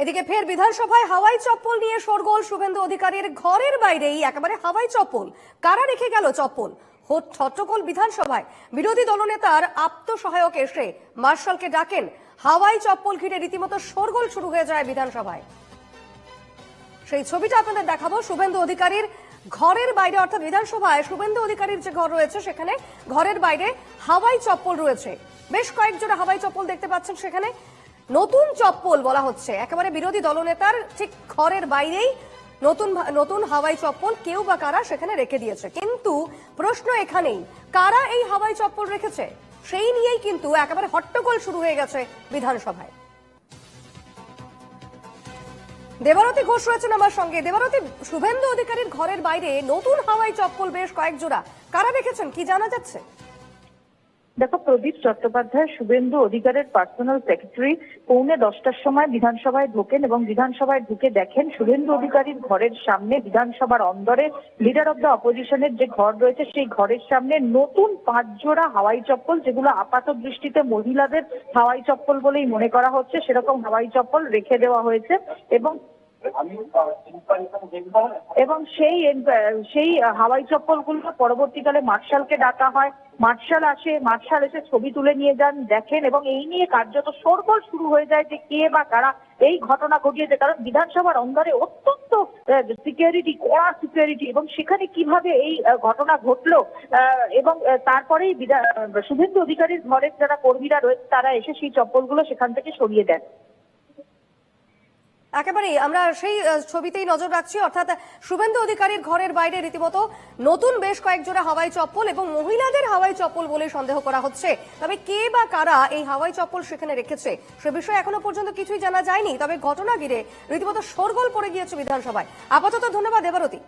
এদিকে ফের বিধানসভায় হাওয়াই চপ্পল নিয়ে শোরগোল শুভেন্দু অধিকারীর ঘরের বাইরেই একেবারে হাওয়াই চপ্পল। কারা রেখে গেল চপ্পল? হোট বিধানসভায় বিরোধী দলনেতার আত্মসহায়ক এসে মার্শালকে ডাকেন। হাওয়াই চপ্পল ঘিরে রীতিমতো শোরগোল শুরু হয়ে যায় বিধানসভায়। সেই ছবিটা আপনাদের দেখাবো। শুভেন্দু অধিকারীর ঘরের বাইরে, অর্থাৎ বিধানসভায় শুভেন্দু অধিকারীর যে ঘর রয়েছে, সেখানে ঘরের বাইরে হাওয়াই চপ্পল রয়েছে। বেশ কয়েক হাওয়াই চপ্পল দেখতে পাচ্ছেন সেখানে। নতুন চপ্পল বলা হচ্ছে। একেবারে বিরোধী দলনেতার ঠিক ঘরের বাইরেই নতুন নতুন হাওয়াই চপ্পল কেউ বা কারা সেখানে রেখে দিয়েছে। কিন্তু প্রশ্ন এখানেই, কারা এই হাওয়াই চপ্পল রেখেছে? সেই নিয়েই কিন্তু একেবারে হট্টগোল শুরু হয়ে গেছে বিধানসভায়। দেবারতী ঘোষ রয়েছেন আমার সঙ্গে। দেবারতী, শুভেন্দু অধিকারীর ঘরের বাইরে নতুন হাওয়াই চপ্পল বেশ কয়েক জোড়া কারা রেখেছেন? কি জানা যাচ্ছে? দেখো, প্রদীপ চট্টোপাধ্যায়, শুভেন্দু অধিকারের পার্সোনাল সেক্রেটারি পৌনে দশটার সময় বিধানসভায় ঢোকেন এবং বিধানসভায় ঢুকে দেখেন শুভেন্দু অধিকারীর ঘরের সামনে বিধানসভার অন্দরে লিডার অব দ্য অপোজিশনের যে ঘর রয়েছে, সেই ঘরের সামনে নতুন পাঁচ জোড়া হাওয়াই চপ্পল, যেগুলো আপাত দৃষ্টিতে মহিলাদের হাওয়াই চপ্পল বলেই মনে করা হচ্ছে, সেরকম হাওয়াই চপ্পল রেখে দেওয়া হয়েছে এবং এবং সেই সেই হাওয়াই চপ্পলগুলো পরবর্তীকালে মার্শালকে ডাকা হয়। মার্শাল আসে, মার্শাল এসে ছবি তুলে নিয়ে যান, দেখেন এবং এই নিয়ে কার্যত শোরগোল শুরু হয়ে যায় যে কে বা কারা এই ঘটনা ঘটিয়েছে। কারণ বিধানসভার অন্দরে অত্যন্ত সিকিউরিটি কড়া সিকিউরিটি এবং সেখানে কীভাবে এই ঘটনা ঘটলো এবং তারপরেই শুভেন্দু অধিকারীর ঘরের যারা কর্মীরা রয়েছে, তারা এসে সেই চপ্পলগুলো সেখান থেকে সরিয়ে দেন। একেবারেই আমরা সেই ছবিতেই নজর রাখছি। অর্থাৎ শুভেন্দু অধিকারীর ঘরের বাইরে রীতিমতো নতুন বেশ কয়েক জোড়া হাওয়াই চপ্পল এবং মহিলাদের হাওয়াই চপ্পল বলে সন্দেহ করা হচ্ছে। তবে কে বা কারা এই হাওয়াই চপ্পল সেখানে রেখেছে সে বিষয়ে এখনও পর্যন্ত কিছুই জানা যায়নি। তবে ঘটনা ঘিরে রীতিমতো শোরগোল পড়ে গিয়েছে বিধানসভায়। আপাতত ধন্যবাদ, দেবারতী।